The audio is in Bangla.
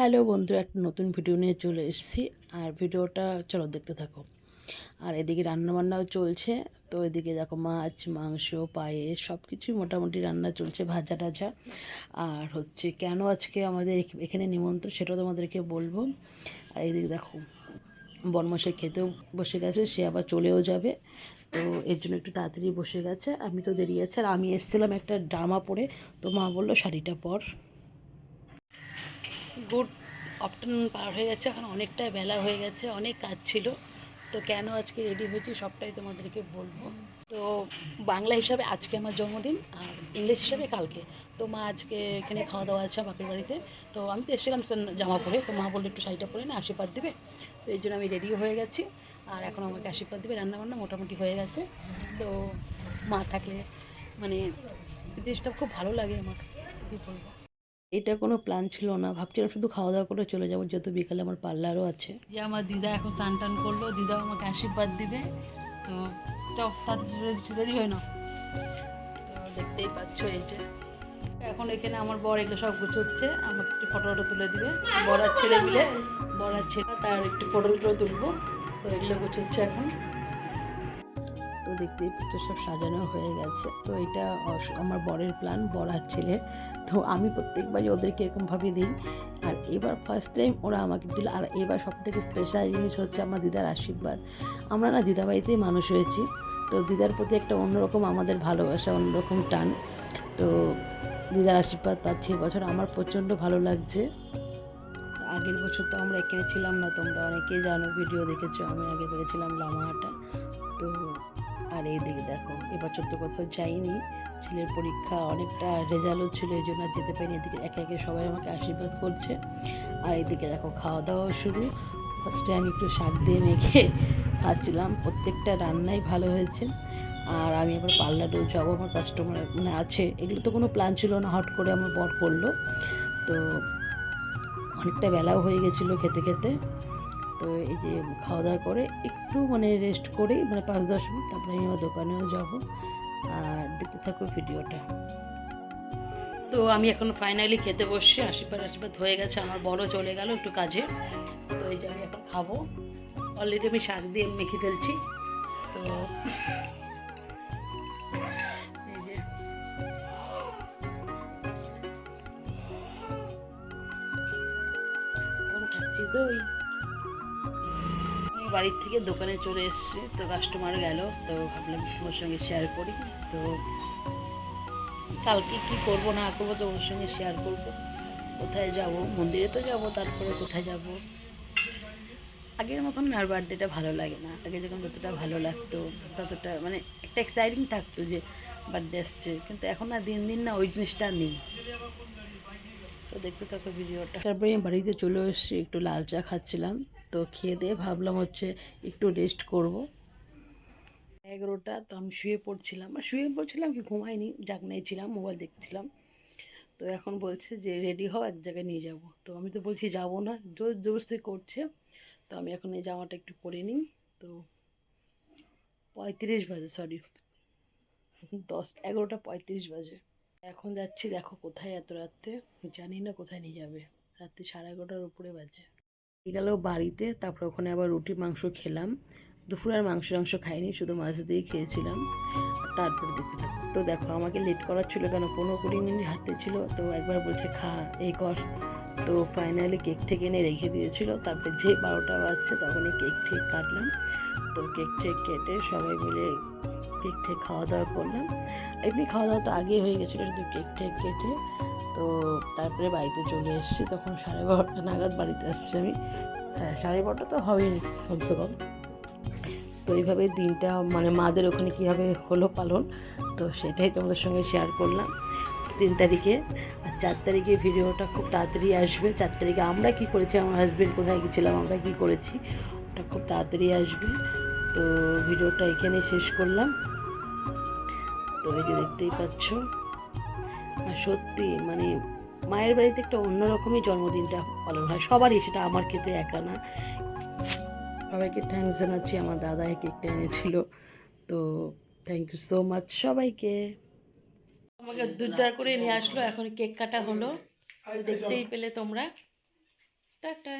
হ্যালো বন্ধু, একটা নতুন ভিডিও নিয়ে চলে এসেছি। আর ভিডিওটা, চলো দেখতে থাকো। আর এদিকে রান্নাবান্নাও চলছে। তো এদিকে দেখো মাছ, মাংস, পায়েস সব কিছুই মোটামুটি রান্না চলছে, ভাজা টাজা। আর হচ্ছে কেন আজকে আমাদের এখ- এখানে নিমন্ত্রণ সেটাও তোমাদেরকে বলব। আর এদিকে দেখো বনমশাই খেতেও বসে গেছে, সে আবার চলেও যাবে। তো এর জন্য একটু তাড়াতাড়ি বসে গেছে। আমি তো দেরি আছে। আর আমি এসেছিলাম একটা ড্রামা পরে তো মা বলল শাড়িটা পর। গুড আফটারনুন পার হয়ে গেছে এখন অনেকটা বেলা হয়ে গেছে, অনেক কাজ ছিল। তো কেন আজকে রেডি হয়েছি সবটাই তোমাদেরকে বলব। তো বাংলা হিসাবে আজকে আমার জন্মদিন, আর ইংলিশ হিসাবে কালকে। তো মা আজকে এখানে খাওয়া দাওয়া আছে বাপের বাড়িতে। তো আমি তো এসেছিলাম জামা পরে, তো মা বলল একটু শাড়িটা পরে না, আশীর্বাদ দেবে। তো এই জন্য আমি রেডিও হয়ে গেছি, আর এখন আমাকে আশীর্বাদ দেবে, রান্নাবান্না মোটামুটি হয়ে গেছে। তো মা থাকলে মানে জিনিসটা খুব ভালো লাগে আমার, কী বলব? এটা কোনো প্ল্যান ছিল না। ভাবছিলাম শুধু খাওয়া দাওয়া করে চলে যাব যেহেতু বিকালে আমার পার্লারও আছে। যে আমার দিদা এখন স্নান টান করল দিদা আমাকে আশীর্বাদ দিবে। তো দেরি হয় না। তো দেখতেই পাচ্ছ এই যে। এখন এখানে আমার বর এগুলো সব গুছোচ্ছে আমাকে একটু ফটো ফটো তুলে দিবে। বর আর ছেলে মিলে বর আর ছেলে তার একটু ফটো টটো তুলবো। তো এগুলো গুছোচ্ছে এখন। তো দেখতেই পাচ্ছ সব সাজানো হয়ে গেছে। তো এটা আমার বরের প্ল্যান বর আর ছেলে। তো আমি প্রত্যেকবারই ওদেরকে এরকমভাবে দিই। আর এবার ফার্স্ট টাইম ওরা আমাকে দিল। আর এবার সব থেকে স্পেশাল জিনিস হচ্ছে আমার দিদার আশীর্বাদ। আমরা না দিদা বাড়িতেই মানুষ হয়েছি। তো দিদার প্রতি একটা অন্যরকম আমাদের ভালোবাসা, অন্যরকম টান। তো দিদার আশীর্বাদ পাচ্ছি এবছর আমার প্রচণ্ড ভালো লাগছে। আগের বছর তো আমরা এখানে ছিলাম না তোমরা অনেকেই জানো, ভিডিও দেখেছ, আমি আগে বছর ছিলাম লামাহাটা। তো আর এইদিকে দেখো, এবছর তো কোথাও যাইনি। ছেলের পরীক্ষা অনেকটা রেজাল্টও ছিল, এই জন্য যেতে পারিনি। এদিকে একে একে সবাই আমাকে আশীর্বাদ করছে। আর এদিকে দেখো খাওয়া দাওয়াও শুরু ফার্স্টে আমি একটু শাক দিয়ে মেখে খাচ্ছিলাম। প্রত্যেকটা রান্নাই ভালো হয়েছে। আর আমি এবার পার্লারেও যাব, আমার কাস্টমার মানে আছে। এগুলো তো কোনো প্ল্যান ছিল না, হট করে আমার বর করল। তো অনেকটা বেলাও হয়ে গেছিল খেতে খেতে। তো এই যে খাওয়া দাওয়া করে একটু মানে রেস্ট করেই মানে পাঁচ দশ মিনিট তারপরে আমি আমার দোকানেও যাব। আর দেখতে থাকো ভিডিওটা। তো আমি এখন ফাইনালি খেতে বসছি। আশীর্বাদ আশীর্বাদ হয়ে গেছে। আমার বড় চলে গেল একটু কাজে। তো এই যে আমি এখন খাব। অলরেডি আমি শাক দিয়ে মেখে ফেলছি। তো এই যে। খাচ্ছি বাড়ির থেকে দোকানে চলে এসেছি, তো কাস্টমার গেল, তো ভাবলাম তোমার সঙ্গে শেয়ার করি। তো কালকে কি করব, না করব তো ওর সঙ্গে শেয়ার করব। কোথায় যাব? মন্দিরে তো যাব, তারপরে কোথায় যাব? আগের মতন আর বার্থডেটা ভালো লাগে না। আগে যখন যতটা ভালো লাগতো, ততটা মানে একটা এক্সাইটিং থাকতো যে বার্থডে আসছে। কিন্তু এখন না, দিন দিন না ওই জিনিসটা নেই। তো দেখতে থাকো ভিডিওটা। তারপরে বাড়িতে চলে এসেছি, একটু লাল চা খাচ্ছিলাম। তো খেয়ে দিয়ে ভাবলাম হচ্ছে একটু রেস্ট করব। এগারোটা তো আমি শুয়ে পড়ছিলাম। আর শুয়ে পড়ছিলাম কি ঘুমাইনি জাগনাই ছিলাম মোবাইল দেখছিলাম। তো এখন বলছে যে রেডি হও, এক জায়গায় নিয়ে যাব। তো আমি তো বলছি যাব না, জোর জবরদস্তি করছে। তো আমি এখন এই জামাটা একটু পরে নিই। তো পঁয়ত্রিশ বাজে সরি দশ, এগারোটা পঁয়ত্রিশ বাজে। এখন যাচ্ছি, দেখো কোথায় এত রাত্রে? জানি না কোথায় নিয়ে যাবে। রাত্রি সাড়ে এগারোটার উপরে বাজে। গেল বাড়িতে, তারপর ওখানে আবার রুটি, মাংস খেলাম। দুপুরে আর মাংস মাংস খাইনি, শুধু মাছ দিয়ে খেয়েছিলাম। তারপর দেখতে তো দেখো আমাকে লেট করার ছিল কেন? পনেরো কুড়ি মিনিট হাতে ছিল, তো একবার বলছে, খা এই কর। তো ফাইনালি কেক ঠেক এনে রেখে দিয়েছিল। তারপরে যে বারোটা বাজছে তখন এই কেক ঠেক কাটলাম। তো কেক ঠেক কেটে সবাই মিলে কেক ঠেক খাওয়া দাওয়া করলাম। এমনি খাওয়া দাওয়া তো আগেই হয়ে গেছিল, শুধু কেক ঠেক কেটে। তো তারপরে বাড়িতে চলে এসেছি, তখন সাড়ে বারোটা নাগাদ বাড়িতে আসছি আমি। হ্যাঁ সাড়ে বারোটা তো হবেই কমসে কম। তো এইভাবে দিনটা মানে মাদের ওখানে কীভাবে হলো পালন, তো সেটাই তোমাদের সঙ্গে শেয়ার করলাম। তিন তারিখে, আর চার তারিখে ভিডিওটা খুব তাড়াতাড়ি আসবে। চার তারিখে আমরা কি করেছি, আমার হাজব্যান্ড কোথায় গেছিলাম, আমরা কি করেছি, ওটা খুব তাড়াতাড়ি আসবে। তো ভিডিওটা এখানে শেষ করলাম। তো এই যে দেখতেই পাচ্ছ, আর সত্যি মানে মায়ের বাড়িতে একটা অন্যরকমই জন্মদিনটা পালন হয়। সবারই সেটা আমার ক্ষেত্রে একা না। সবাইকে থ্যাংকস জানাচ্ছি, আমার দাদা কেকটা এনেছিল। তো থ্যাংক ইউ সো মাচ সবাইকে। আমাকে দুধ করে নিয়ে আসলো, এখন কেক কাটা হলো। দেখতেই পেলে তোমরা। টাটা।